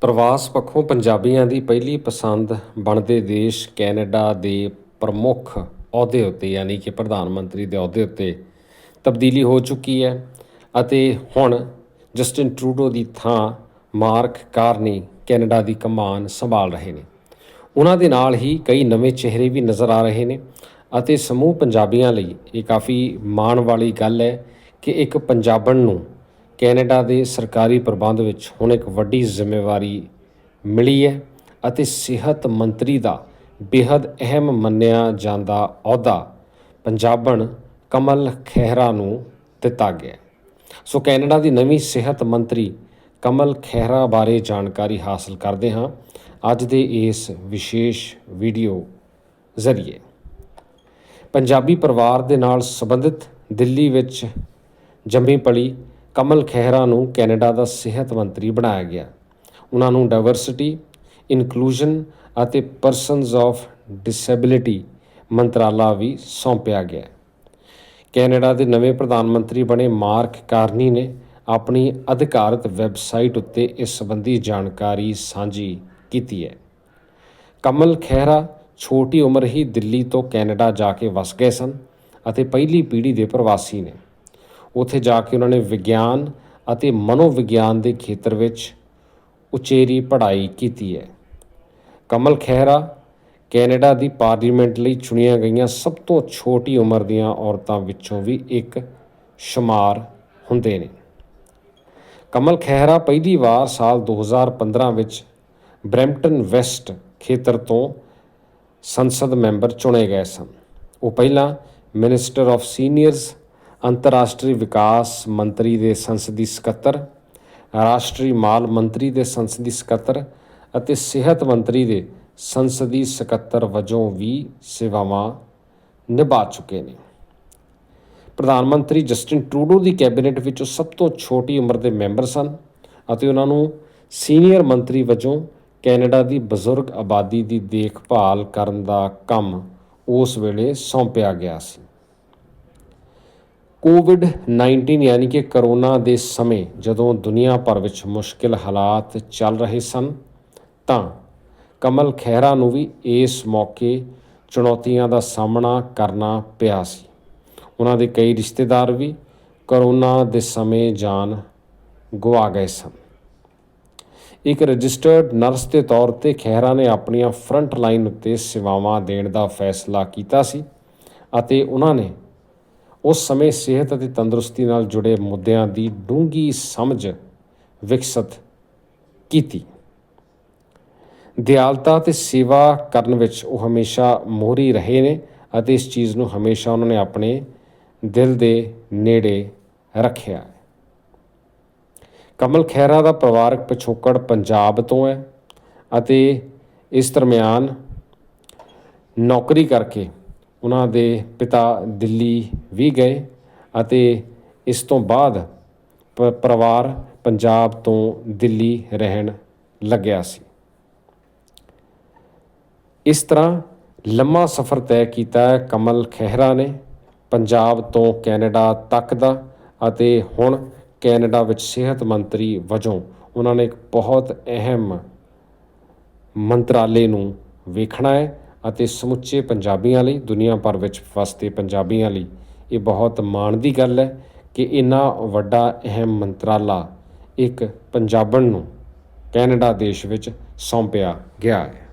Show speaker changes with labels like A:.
A: ਪ੍ਰਵਾਸ ਪੱਖੋਂ ਪੰਜਾਬੀਆਂ ਦੀ ਪਹਿਲੀ ਪਸੰਦ ਬਣਦੇ ਦੇਸ਼ ਕੈਨੇਡਾ ਦੇ ਪ੍ਰਮੁੱਖ ਅਹੁਦੇ ਉੱਤੇ, ਯਾਨੀ ਕਿ ਪ੍ਰਧਾਨ ਮੰਤਰੀ ਦੇ ਅਹੁਦੇ ਉੱਤੇ ਤਬਦੀਲੀ ਹੋ ਚੁੱਕੀ ਹੈ ਅਤੇ ਹੁਣ ਜਸਟਿਨ ਟਰੂਡੋ ਦੀ ਥਾਂ ਮਾਰਕ ਕਾਰਨੀ ਕੈਨੇਡਾ ਦੀ ਕਮਾਨ ਸੰਭਾਲ ਰਹੇ ਨੇ। ਉਹਨਾਂ ਦੇ ਨਾਲ ਹੀ ਕਈ ਨਵੇਂ ਚਿਹਰੇ ਵੀ ਨਜ਼ਰ ਆ ਰਹੇ ਨੇ ਅਤੇ ਸਮੂਹ ਪੰਜਾਬੀਆਂ ਲਈ ਇਹ ਕਾਫੀ ਮਾਣ ਵਾਲੀ ਗੱਲ ਹੈ ਕਿ ਇੱਕ ਪੰਜਾਬਣ ਨੂੰ ਕੈਨੇਡਾ ਦੇ ਸਰਕਾਰੀ ਪ੍ਰਬੰਧ ਵਿੱਚ ਹੁਣ ਇੱਕ ਵੱਡੀ ਜ਼ਿੰਮੇਵਾਰੀ ਮਿਲੀ ਹੈ ਅਤੇ ਸਿਹਤ ਮੰਤਰੀ ਦਾ ਬੇहद ਅਹਿਮ ਮੰਨਿਆ ਜਾਂਦਾ ਅਹੁਦਾ ਪੰਜਾਬਣ ਕਮਲ ਖਹਿਰਾ ਨੂੰ ਦਿੱਤਾ ਗਿਆ ਸੋ ਕੈਨੇਡਾ ਦੀ ਨਵੀਂ ਸਿਹਤ ਮੰਤਰੀ ਕਮਲ ਖਹਿਰਾ ਬਾਰੇ ਜਾਣਕਾਰੀ ਹਾਸਲ ਕਰਦੇ ਹਾਂ ਅੱਜ ਦੇ ਇਸ ਵਿਸ਼ੇਸ਼ ਵੀਡੀਓ ਜ਼ਰੀਏ। ਪੰਜਾਬੀ ਪਰਿਵਾਰ ਦੇ ਨਾਲ ਸੰਬੰਧਿਤ ਦਿੱਲੀ ਵਿੱਚ ਜੰਮੀ ਪਲੀ ਕਮਲ ਖਹਿਰਾ ਨੂੰ ਕੈਨੇਡਾ ਦਾ ਸਿਹਤ ਮੰਤਰੀ ਬਣਾਇਆ ਗਿਆ। ਉਹਨਾਂ ਨੂੰ ਡਾਇਵਰਸਿਟੀ, ਇਨਕਲੂਜਨ ਅਤੇ ਪਰਸਨਸ ਆਫ ਡਿਸੇਬਿਲਿਟੀ ਮੰਤਰਾਲਾ ਵੀ ਸੌਂਪਿਆ ਗਿਆ। ਕੈਨੇਡਾ ਦੇ ਨਵੇਂ ਪ੍ਰਧਾਨ ਮੰਤਰੀ ਬਣੇ ਮਾਰਕ ਕਾਰਨੀ ਨੇ ਆਪਣੀ ਅਧਿਕਾਰਤ ਵੈਬਸਾਈਟ ਉੱਤੇ ਇਸ ਸੰਬੰਧੀ ਜਾਣਕਾਰੀ ਸਾਂਝੀ ਕੀਤੀ ਹੈ। ਕਮਲ ਖਹਿਰਾ ਛੋਟੀ ਉਮਰ ਹੀ ਦਿੱਲੀ ਤੋਂ ਕੈਨੇਡਾ ਜਾ ਕੇ ਵਸ ਗਏ ਸਨ ਅਤੇ ਪਹਿਲੀ ਪੀੜ੍ਹੀ ਦੇ ਪ੍ਰਵਾਸੀ ਨੇ। ਉੱਥੇ ਜਾ ਕੇ ਉਹਨਾਂ ਨੇ ਵਿਗਿਆਨ ਅਤੇ ਮਨੋਵਿਗਿਆਨ ਦੇ ਖੇਤਰ ਵਿੱਚ ਉਚੇਰੀ ਪੜ੍ਹਾਈ ਕੀਤੀ ਹੈ। ਕਮਲ ਖਹਿਰਾ, ਕੈਨੇਡਾ ਦੀ ਪਾਰਲੀਮੈਂਟ ਲਈ ਚੁਣੀਆਂ ਗਈਆਂ ਸਭ ਤੋਂ ਛੋਟੀ ਉਮਰ ਦੀਆਂ ਔਰਤਾਂ ਵਿੱਚੋਂ ਵੀ ਇੱਕ ਸ਼ੁਮਾਰ ਹੁੰਦੇ ਨੇ। ਕਮਲ ਖਹਿਰਾ ਪਹਿਲੀ ਵਾਰ ਸਾਲ 2015 ਵਿੱਚ ਬਰੈਂਪਟਨ ਵੈਸਟ ਖੇਤਰ ਤੋਂ ਸੰਸਦ ਮੈਂਬਰ ਚੁਣੇ ਗਏ ਸਨ। ਉਹ ਪਹਿਲਾਂ ਮਿਨਿਸਟਰ ਆਫ ਸੀਨੀਅਰਸ ਅੰਤਰਰਾਸ਼ਟਰੀ ਵਿਕਾਸ ਮੰਤਰੀ ਦੇ ਸੰਸਦੀ ਸਕੱਤਰ, ਰਾਸ਼ਟਰੀ ਮਾਲ ਮੰਤਰੀ ਦੇ ਸੰਸਦੀ ਸਕੱਤਰ ਅਤੇ ਸਿਹਤ ਮੰਤਰੀ ਦੇ ਸੰਸਦੀ ਸਕੱਤਰ ਵਜੋਂ ਵੀ ਸੇਵਾਵਾਂ ਨਿਭਾ ਚੁੱਕੇ ਨੇ। ਪ੍ਰਧਾਨ ਮੰਤਰੀ ਜਸਟਿਨ ਟਰੂਡੋ ਦੀ ਕੈਬਨਿਟ ਵਿੱਚ ਉਹ ਸਭ ਤੋਂ ਛੋਟੀ ਉਮਰ ਦੇ ਮੈਂਬਰ ਸਨ ਅਤੇ ਉਹਨਾਂ ਨੂੰ ਸੀਨੀਅਰ ਮੰਤਰੀ ਵਜੋਂ ਕੈਨੇਡਾ ਦੀ ਬਜ਼ੁਰਗ ਆਬਾਦੀ ਦੀ ਦੇਖਭਾਲ ਕਰਨ ਦਾ ਕੰਮ ਉਸ ਵੇਲੇ ਸੌਂਪਿਆ ਗਿਆ ਸੀ। ਕੋਵਿਡ 19 ਯਾਨੀ ਕਿ ਕਰੋਨਾ ਦੇ ਸਮੇਂ ਜਦੋਂ ਦੁਨੀਆ ਭਰ ਵਿੱਚ ਮੁਸ਼ਕਿਲ ਹਾਲਾਤ ਚੱਲ ਰਹੇ ਸਨ, ਤਾਂ ਕਮਲ ਖਹਿਰਾ ਨੂੰ ਵੀ ਇਸ ਮੌਕੇ ਚੁਣੌਤੀਆਂ ਦਾ ਸਾਹਮਣਾ ਕਰਨਾ ਪਿਆ ਸੀ। ਉਹਨਾਂ ਦੇ ਕਈ ਰਿਸ਼ਤੇਦਾਰ ਵੀ ਕਰੋਨਾ ਦੇ ਸਮੇਂ ਜਾਨ ਗਵਾ ਗਏ ਸਨ। ਇੱਕ ਰਜਿਸਟਰਡ ਨਰਸ ਦੇ ਤੌਰ ਤੇ ਖਹਿਰਾ ਨੇ ਆਪਣੀਆਂ ਫਰੰਟ ਲਾਈਨ ਉੱਤੇ ਸੇਵਾਵਾਂ ਦੇਣ ਦਾ ਫੈਸਲਾ ਕੀਤਾ ਸੀ ਅਤੇ ਉਹਨਾਂ ਨੇ ਉਸ ਸਮੇਂ ਸਿਹਤ ਅਤੇ ਤੰਦਰੁਸਤੀ ਨਾਲ ਜੁੜੇ ਮੁੱਦਿਆਂ ਦੀ ਡੂੰਘੀ ਸਮਝ ਵਿਕਸਿਤ ਕੀਤੀ। ਦਿਆਲਤਾ ਤੇ ਸੇਵਾ ਕਰਨ ਵਿੱਚ ਉਹ ਹਮੇਸ਼ਾ ਮੋਹਰੀ ਰਹੇ ਨੇ ਅਤੇ ਇਸ ਚੀਜ਼ ਨੂੰ ਹਮੇਸ਼ਾ ਉਹਨਾਂ ਨੇ ਆਪਣੇ ਦਿਲ ਦੇ ਨੇੜੇ ਰੱਖਿਆ ਕਮਲ ਖਹਿਰਾ ਦਾ ਪਰਿਵਾਰਕ ਪਿਛੋਕੜ ਪੰਜਾਬ ਤੋਂ ਹੈ ਅਤੇ ਇਸ ਦਰਮਿਆਨ ਨੌਕਰੀ ਕਰਕੇ ਉਹਨਾਂ ਦੇ ਪਿਤਾ ਦਿੱਲੀ ਵੀ ਗਏ ਅਤੇ ਇਸ ਤੋਂ ਬਾਅਦ ਪ- ਪਰਿਵਾਰ ਪੰਜਾਬ ਤੋਂ ਦਿੱਲੀ ਰਹਿਣ ਲੱਗਿਆ ਸੀ। ਇਸ ਤਰ੍ਹਾਂ ਲੰਮਾ ਸਫ਼ਰ ਤੈਅ ਕੀਤਾ ਹੈ ਕਮਲ ਖਹਿਰਾ ਨੇ ਪੰਜਾਬ ਤੋਂ ਕੈਨੇਡਾ ਤੱਕ ਦਾ ਅਤੇ ਹੁਣ ਕੈਨੇਡਾ ਵਿੱਚ ਸਿਹਤ ਮੰਤਰੀ ਵਜੋਂ ਉਹਨਾਂ ਨੇ ਇੱਕ ਬਹੁਤ ਅਹਿਮ ਮੰਤਰਾਲੇ ਨੂੰ ਵੇਖਣਾ ਹੈ। ਅਤੇ ਸਮੁੱਚੇ ਪੰਜਾਬੀਆਂ ਲਈ, ਦੁਨੀਆ ਭਰ ਵਿੱਚ ਵਸਦੇ ਪੰਜਾਬੀਆਂ ਲਈ, ਇਹ ਬਹੁਤ ਮਾਣ ਦੀ ਗੱਲ ਹੈ ਕਿ ਇੰਨਾ ਵੱਡਾ ਅਹਿਮ ਮੰਤਰਾਲਾ ਇੱਕ ਪੰਜਾਬਣ ਨੂੰ ਕੈਨੇਡਾ ਦੇਸ਼ ਵਿੱਚ ਸੌਂਪਿਆ ਗਿਆ ਹੈ।